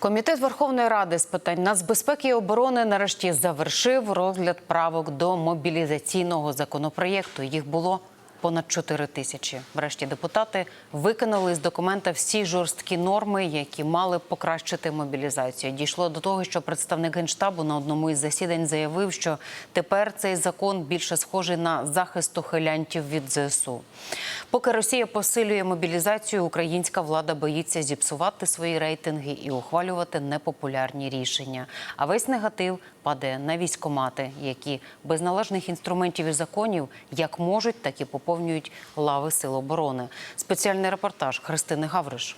Комітет Верховної Ради з питань нацбезпеки і оборони нарешті завершив розгляд правок до мобілізаційного законопроєкту. Їх було понад 4 тисячі. Врешті депутати викинули з документа всі жорсткі норми, які мали покращити мобілізацію. Дійшло до того, що представник генштабу на одному із засідань заявив, що тепер цей закон більше схожий на захист ухилянтів від ЗСУ. Поки Росія посилює мобілізацію, українська влада боїться зіпсувати свої рейтинги і ухвалювати непопулярні рішення. А весь негатив падає на військомати, які без належних інструментів і законів як можуть, так і поповнюють лави сил оборони. Спеціальний репортаж Христини Гавриш.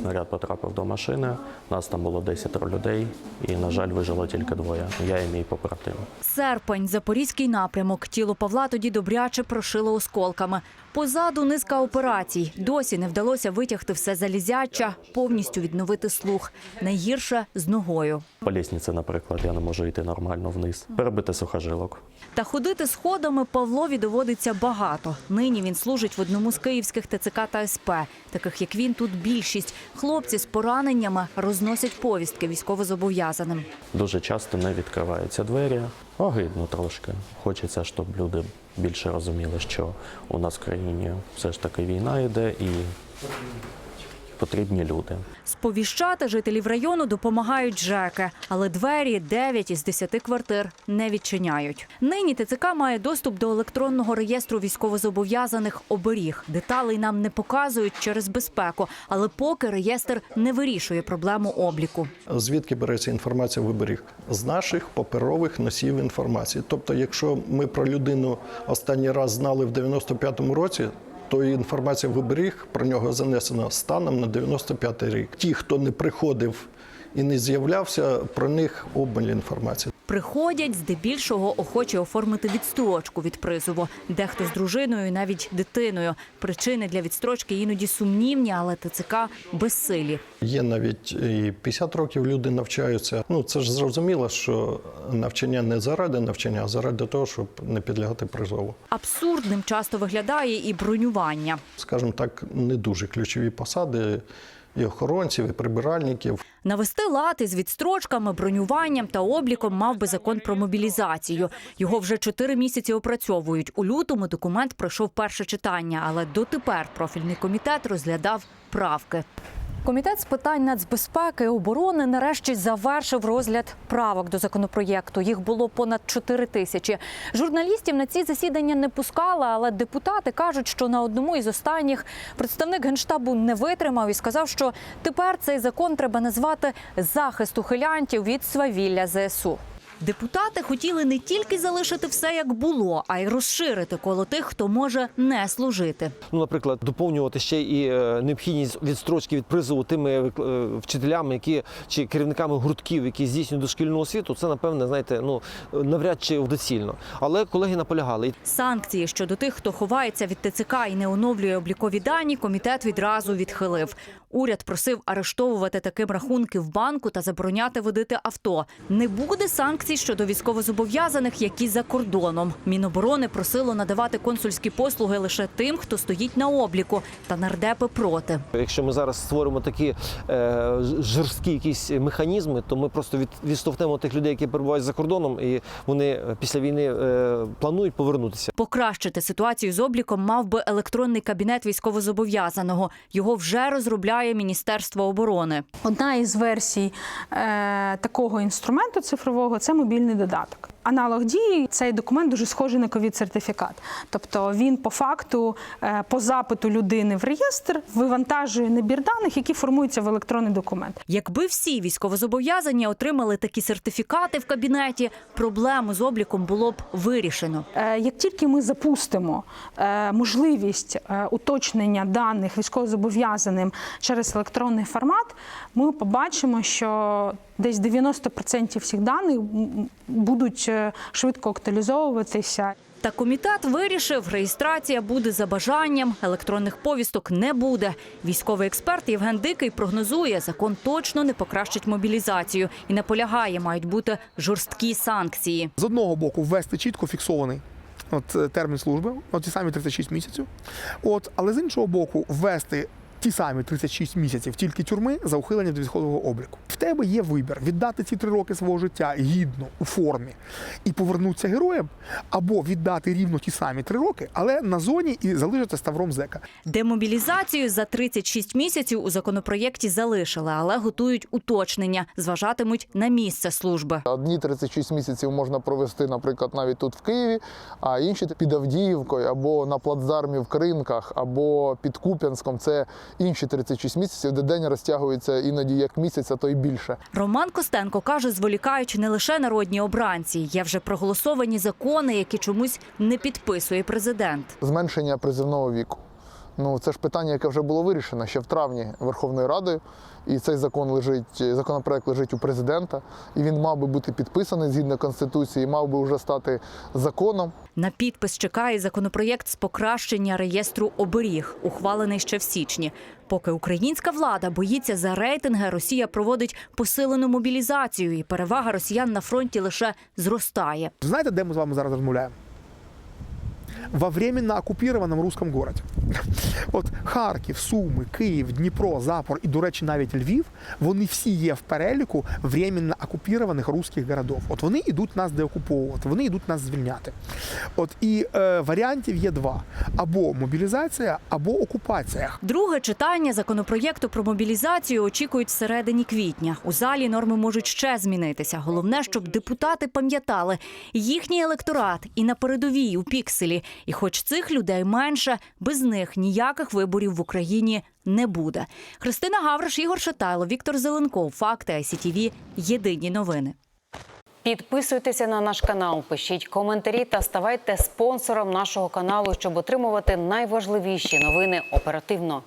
Снаряд потрапив до машини. Нас там було 10 людей, і, на жаль, вижило тільки двоє. Я і мій побратим. Серпень, Запорізький напрямок. Тіло Павла тоді добряче прошило осколками. Позаду низка операцій. Досі не вдалося витягти все залізяча, повністю відновити слух. Найгірше з ногою. По лісниці, наприклад, я не можу йти нормально вниз. Перебити сухожилок. Та ходити сходами Павлові доводиться багато. Нині він служить в одному з київських ТЦК та СП. Таких як він тут більшість. Хлопці з пораненнями розносять повістки військовозобов'язаним. Дуже часто не відкриваються двері. Огидно трошки. Хочеться, щоб люди більше розуміли, що у нас в країні все ж таки війна йде і потрібні люди. Сповіщати жителів району допомагають ЖЕКи, але двері 9 із 10 квартир не відчиняють. Нині ТЦК має доступ до електронного реєстру військовозобов'язаних оберіг. Деталей нам не показують через безпеку, але поки реєстр не вирішує проблему обліку. Звідки береться інформація в виборіг? З наших паперових носів інформації. Тобто, якщо ми про людину останній раз знали в 95-му році, то інформації в оберіг про нього занесена станом на 95-й рік. Ті, хто не приходив і не з'являвся, про них обмаль інформації. Приходять здебільшого охочі оформити відстрочку від призову. Дехто з дружиною, і навіть дитиною. Причини для відстрочки іноді сумнівні, але ТЦК безсилі. Є навіть і 50 років люди навчаються. Ну це ж зрозуміло, що навчання не заради навчання, а заради того, щоб не підлягати призову. Абсурдним часто виглядає і бронювання. скажімо так, не дуже ключові посади і охоронців, і прибиральників. Навести лати з відстрочками, бронюванням та обліком мав би закон про мобілізацію. Його вже чотири місяці опрацьовують. У лютому документ пройшов перше читання, але дотепер профільний комітет розглядав правки. Комітет з питань нацбезпеки і оборони нарешті завершив розгляд правок до законопроєкту. Їх було понад 4 тисячі. Журналістів на ці засідання не пускали, але депутати кажуть, що на одному із останніх представник генштабу не витримав і сказав, що тепер цей закон треба назвати захист ухилянтів від свавілля ЗСУ. Депутати хотіли не тільки залишити все як було, а й розширити коло тих, хто може не служити. Ну, наприклад, доповнювати ще і е, необхідність відстрочки від призову тими е, вчителями, які чи керівниками гуртків, які здійснюють дошкільну освіту, це напевне, знаєте, ну навряд чи доцільно. Але колеги наполягали. Санкції щодо тих, хто ховається від ТЦК і не оновлює облікові дані, комітет відразу відхилив. Уряд просив арештовувати таким рахунки в банку та забороняти водити авто. Не буде санкцій щодо військовозобов'язаних, які за кордоном. Міноборони просило надавати консульські послуги лише тим, хто стоїть на обліку, та нардепи проти. Якщо ми зараз створимо такі е, жорсткі якісь механізми, то ми просто від, відштовхнемо тих людей, які перебувають за кордоном, і вони після війни е, планують повернутися. Покращити ситуацію з обліком мав би електронний кабінет військовозобов'язаного. Його вже розробляє Міністерство оборони. Одна із версій е, такого інструменту цифрового це мобільний додаток. Аналог дії цей документ дуже схожий на ковід-сертифікат. Тобто він по факту, е, по запиту людини в реєстр вивантажує набір даних, які формуються в електронний документ. Якби всі військовозобов'язані отримали такі сертифікати в кабінеті, проблему з обліком було б вирішено. Е, Як тільки ми запустимо е, можливість уточнення даних військовозобов'язаним через електронний формат, ми побачимо, що десь 90% всіх даних будуть е, швидко актуалізовуватися. Та комітет вирішив, реєстрація буде за бажанням, електронних повісток не буде. Військовий експерт Євген Дикий прогнозує, закон точно не покращить мобілізацію і наполягає, мають бути жорсткі санкції. з одного боку ввести чітко фіксований от, е, термін служби, от ті самі 36 місяців. От, але з іншого боку, ввести ті самі 36 місяців тільки тюрми за ухилення до військового обліку. Тебе є вибір віддати ці три роки свого життя гідно у формі і повернутися героєм, або віддати рівно ті самі три роки, але на зоні і залишитися ставром зека. Демобілізацію за 36 місяців у законопроєкті залишили, але готують уточнення, зважатимуть на місце служби. Одні 36 місяців можна провести, наприклад, навіть тут в Києві, а інші під Авдіївкою або на плацдармі в Кринках, або під Куп'янськом. Це інші 36 місяців, де день розтягується іноді як місяць, а то й більше. Роман Костенко каже, зволікаючи не лише народні обранці, є вже проголосовані закони, які чомусь не підписує президент. Зменшення призивного віку. Ну це ж питання, яке вже було вирішено ще в травні Верховною Радою. І цей закон лежить, законопроект лежить у президента, і він мав би бути підписаний згідно конституції, мав би вже стати законом. На підпис чекає законопроєкт з покращення реєстру оберіг, ухвалений ще в січні. Поки українська влада боїться за рейтинги, Росія проводить посилену мобілізацію, і перевага росіян на фронті лише зростає. Знаєте, де ми з вами зараз розмовляємо? Во временно оккупированном русском городі. От Харків, Суми, Київ, Дніпро, Запор і, до речі, навіть Львів, вони всі є в переліку временно окупованих русських городів. От вони йдуть нас деокуповувати, вони йдуть нас звільняти. От і е, варіантів є два: або мобілізація, або окупація. Друге читання законопроєкту про мобілізацію очікують всередині квітня. У залі норми можуть ще змінитися. Головне, щоб депутати пам'ятали їхній електорат і на передовій у пікселі. І хоч цих людей менше, без них ніяких виборів в Україні не буде. Христина Гавриш, Ігор Шатайло, Віктор Зеленков. Факти ICTV. Єдині новини. Підписуйтеся на наш канал, пишіть коментарі та ставайте спонсором нашого каналу, щоб отримувати найважливіші новини оперативно.